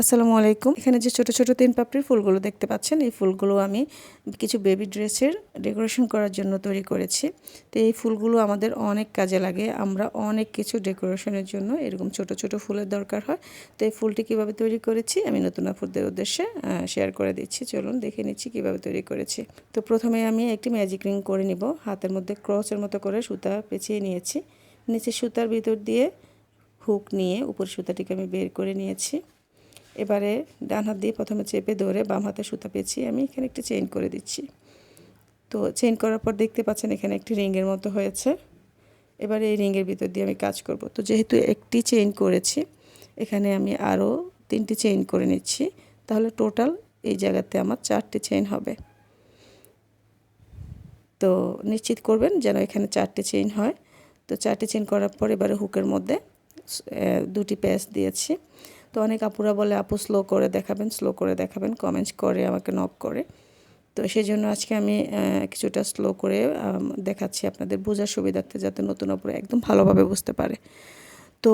আসসালামু আলাইকুম। এখানে যে ছোট ছোট তিন পাপড়ির ফুলগুলো দেখতে পাচ্ছেন, এই ফুলগুলো আমি কিছু বেবি ড্রেসের ডেকোরেশন করার জন্য তৈরি করেছি। তো এই ফুলগুলো আমাদের অনেক কাজে লাগে, আমরা অনেক কিছু ডেকোরেশনের জন্য এরকম ছোট ছোট ফুলের দরকার হয়। তো এই ফুলটি কীভাবে তৈরি করেছি, আমি নতুন আপুদের উদ্দেশ্যে শেয়ার করে দিচ্ছি। চলুন দেখে নিচ্ছি কীভাবে তৈরি করেছি। তো প্রথমে আমি একটি ম্যাজিক রিং করে নিব, হাতের মধ্যে ক্রসের মতো করে সুতা পেঁচিয়ে নিয়েছি। নিচে সুতার ভিতর দিয়ে হুক নিয়ে উপর সুতাটিকে আমি বের করে নিয়েছি। এবারে ডান হাত দিয়ে প্রথমে চেপে ধরে বাম হাতে সুতা পেঁচিয়ে আমি এখানে একটি চেইন করে দিচ্ছি। তো চেইন করার পর দেখতে পাচ্ছেন এখানে একটি রিংয়ের মতো হয়েছে। এবারে এই রিংয়ের ভিতর দিয়ে আমি কাজ করব। তো যেহেতু একটি চেইন করেছি, এখানে আমি আরও তিনটি চেইন করে নিচ্ছি। তাহলে টোটাল এই জায়গাতে আমার চারটি চেইন হবে। তো নিশ্চিত করবেন যেন এখানে চারটি চেইন হয়। তো চারটি চেইন করার পর এবারে হুকের মধ্যে দুটি প্যাচ দিয়েছি। তো অনেক আপুরা বলে, আপু স্লো করে দেখাবেন স্লো করে দেখাবেন কমেন্টস করে, আমাকে নক করে। তো সেই জন্য আজকে আমি কিছুটা স্লো করে দেখাচ্ছি আপনাদের, বোঝার সুবিধার্থে যাতে নতুন আপুরা একদম ভালোভাবে বুঝতে পারে। তো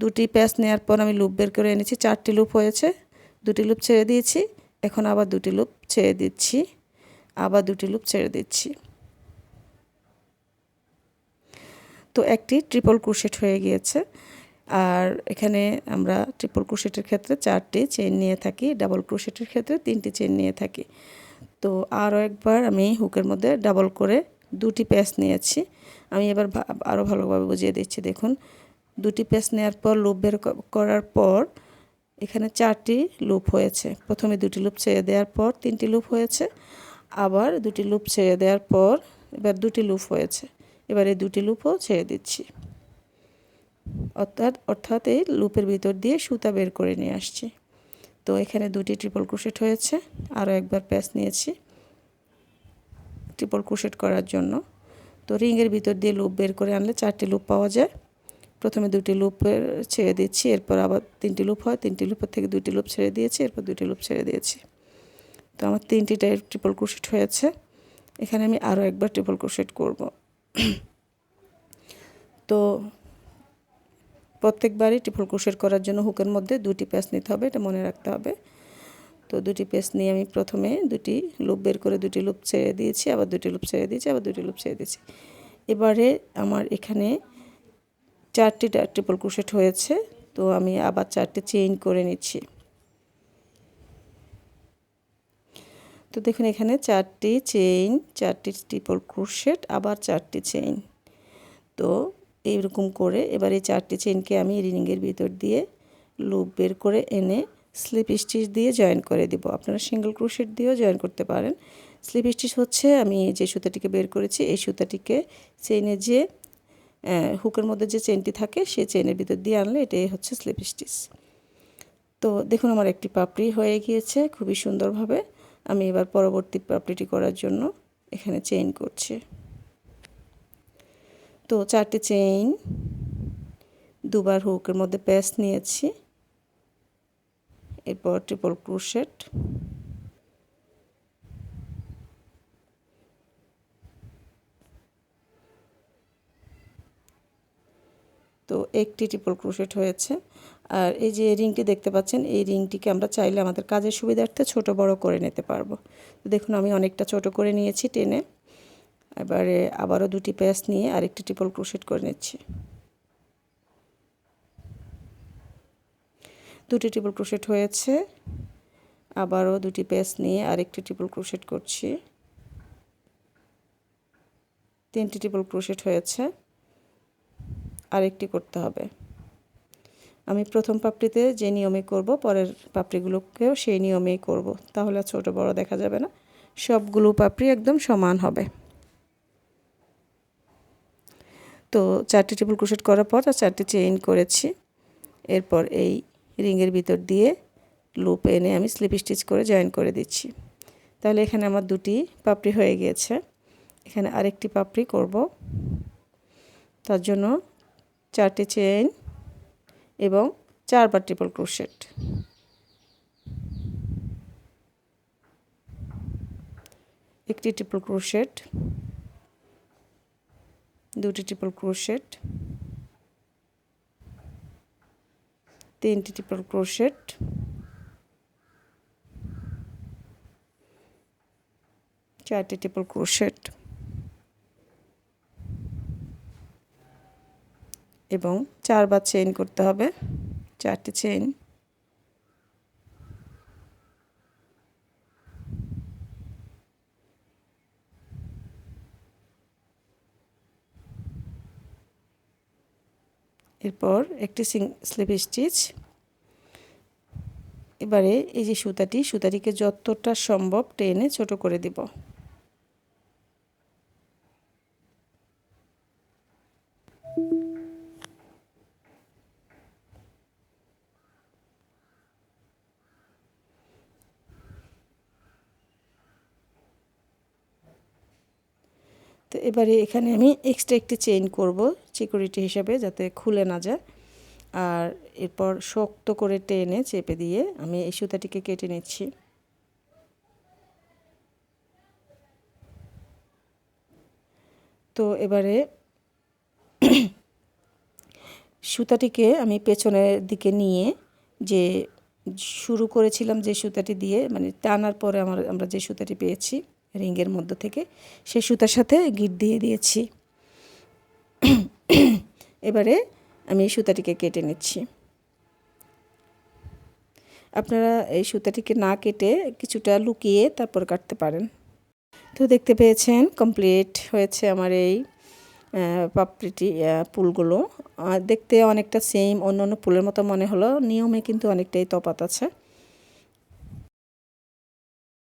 দুটি প্যাচ নেওয়ার পর আমি লুপ বের করে এনেছি, চারটি লুপ হয়েছে, দুটি লুপ ছেড়ে দিয়েছি, এখন আবার দুটি লুপ ছেড়ে দিচ্ছি, আবার দুটি লুপ ছেড়ে দিচ্ছি। তো একটি ট্রিপল ক্রুশেট হয়ে গিয়েছে। আর এখানে আমরা ট্রিপল ক্রোশেটের ক্ষেত্রে চারটি চেন নিয়ে থাকি ডাবল ক্রোশেটের ক্ষেত্রে তিনটি চেন নিয়ে থাকি। তো আরও একবার আমি হুকের মধ্যে ডাবল করে দুটি প্যাচ নিয়েছি। আমি এবার আরও ভালোভাবে বুঝিয়ে দিচ্ছি, দেখুন। দুটি প্যাচ নেওয়ার পর লুপ বের করার পর এখানে চারটি লুপ হয়েছে। প্রথমে দুটি লুপ ছেড়ে দেওয়ার পর তিনটি লুপ হয়েছে। আবার দুটি লুপ ছেড়ে দেওয়ার পর এবার দুটি লুপ হয়েছে। এবার এই দুটি লুপও ছেড়ে দিচ্ছি। অর্থাৎ অর্থাৎ এই লুপের ভিতর দিয়ে সুতা বের করে নিয়ে আসছি। তো এখানে দুটি ট্রিপল ক্রোশেট হয়েছে। আরও একবার প্যাচ নিয়েছি ট্রিপল ক্রোশেট করার জন্য। তো রিংয়ের ভিতর দিয়ে লুপ বের করে আনলে চারটি লুপ পাওয়া যায়। প্রথমে দুটি লুপের ছেড়ে দিচ্ছি, এরপর আবার তিনটি লুপ হয়। তিনটি লুপের থেকে দুটি লুপ ছেড়ে দিয়েছি, এরপর দুটি লুপ ছেড়ে দিয়েছি। তো আমার তিনটি টাইপ ট্রিপল ক্রোশেট হয়েছে। এখানে আমি আরও একবার ট্রিপল ক্রোশেট করব। তো প্রত্যেকবারই ট্রিপল ক্রোশেট করার জন্য হুকের মধ্যে দুটি পেস নিতে হবে, এটা মনে রাখতে হবে। তো দুটি পেস নিয়ে আমি প্রথমে দুটি লুপ বের করে দুটি লুপ ছেড়ে দিয়েছি, আবার দুটি লুপ ছেড়ে দিয়েছি, আবার দুটি লুপ ছেড়ে দিয়েছি। এবারে আমার এখানে চারটি ট্রিপল ক্রোশেট হয়েছে, তো আমি আবার চারটি চেইন করে নিচ্ছি। তো দেখুন এখানে চারটি চেইন, চারটি ট্রিপল ক্রোশেট, আবার চারটি চেইন। তো এইরকম করে এবার এই চারটি চেনকে আমি রিনিংয়ের ভিতর দিয়ে লুপ বের করে এনে স্লিপ স্টিচ দিয়ে জয়েন করে দিব। আপনারা সিঙ্গেল ক্রোশেট দিয়েও জয়েন করতে পারেন। স্লিপ স্টিচ হচ্ছে আমি যে সুতাটিকে বের করেছি, এই সুতাটিকে চেনে যে হুকের মধ্যে যে চেনটি থাকে, সেই চেনের ভিতর দিয়ে আনলে এটাই হচ্ছে স্লিপ স্টিচ তো দেখুন আমার একটি পাপড়ি হয়ে গিয়েছে, খুবই সুন্দরভাবে। আমি এবার পরবর্তী পাপড়িটি করার জন্য এখানে চেইন করছি। তো চারটে চেইন দুবার হুকের মধ্যে প্যাস নিয়েছি। এরপর ট্রিপল ক্রুশেট তো একটি ট্রিপল ক্রুশেট হয়েছে। আর এই যে রিংটি দেখতে পাচ্ছেন, এই রিংটিকে আমরা চাইলে আমাদের কাজের সুবিধার্থে ছোট বড় করে নিতে পারব। তো দেখুন, আমি অনেকটা ছোট করে নিয়েছি টেনে। এবারে আবারও দুটি প্যাচ নিয়ে আরেকটি ট্রিপল ক্রোশেট করে নিচ্ছি। দুটি ট্রিপল ক্রোশেট হয়েছে। আবারও দুটি প্যাচ নিয়ে আরেকটি ট্রিপল ক্রোশেট করছি। তিনটি ট্রিপল ক্রোশেট হয়েছে। আরেকটি করতে হবে। আমি প্রথম পাপড়িতে যে নিয়মে করব, পরের পাপড়িগুলোকেও সেই নিয়মেই করব। তাহলে ছোট বড় দেখা যাবে না। সবগুলো পাপড়ি একদম সমান হবে। তো চারটি ট্রিপল ক্রোশেট করার পর আর চারটি চেইন করেছি। এরপর এই রিংয়ের ভিতর দিয়ে লুপ এনে আমি স্লিপ স্টিচ করে জয়েন করে দিচ্ছি। তাহলে এখানে আমার দুটি পাপড়ি হয়ে গিয়েছে। এখানে আরেকটি পাপড়ি করব। তার জন্য চারটি চেইন এবং চারবার ট্রিপল ক্রোশেট একটি ট্রিপল ক্রোশেট দুটি ট্রিপল ক্রোশেট তিনটি ট্রিপল ক্রোশেট চারটি ট্রিপল ক্রোশেট এবং চারবার চেইন করতে হবে, চারটি চেইন এরপর একটি স্লিপ স্টিচ। এবারে এই যে সুতাটি, সুতাটিকে যতটা সম্ভব টেনে ছোট করে দিব। তো এবারে এখানে আমি এক্সট্রা একটি চেইন করব সিকিউরিটি হিসাবে যাতে খুলে না যায়। আর এরপর শক্ত করে টেনে চেপে দিয়ে আমি এই সুতাটিকে কেটে নিচ্ছি। তো এবারে সুতাটিকে আমি পেছনের দিকে নিয়ে যে শুরু করেছিলাম যে সুতাটি দিয়ে মানে টানার পরে আমার, আমরা যে সুতাটি পেয়েছি রিংয়ের মধ্য থেকে সেই সুতার সাথে গিট দিয়ে দিয়েছি। এবারে আমি এই সুতাটিকে কেটে নিচ্ছি। আপনারা এই সুতাটিকে না কেটে কিছুটা লুকিয়ে তারপর কাটতে পারেন। তো দেখতে পেয়েছেন কমপ্লিট হয়েছে আমার এই পাপড়িটি ফুলগুলো দেখতে অনেকটা সেম অন্য অন্য পুলের মতো মনে হলো। নিয়মে কিন্তু অনেকটাই তফাত আছে।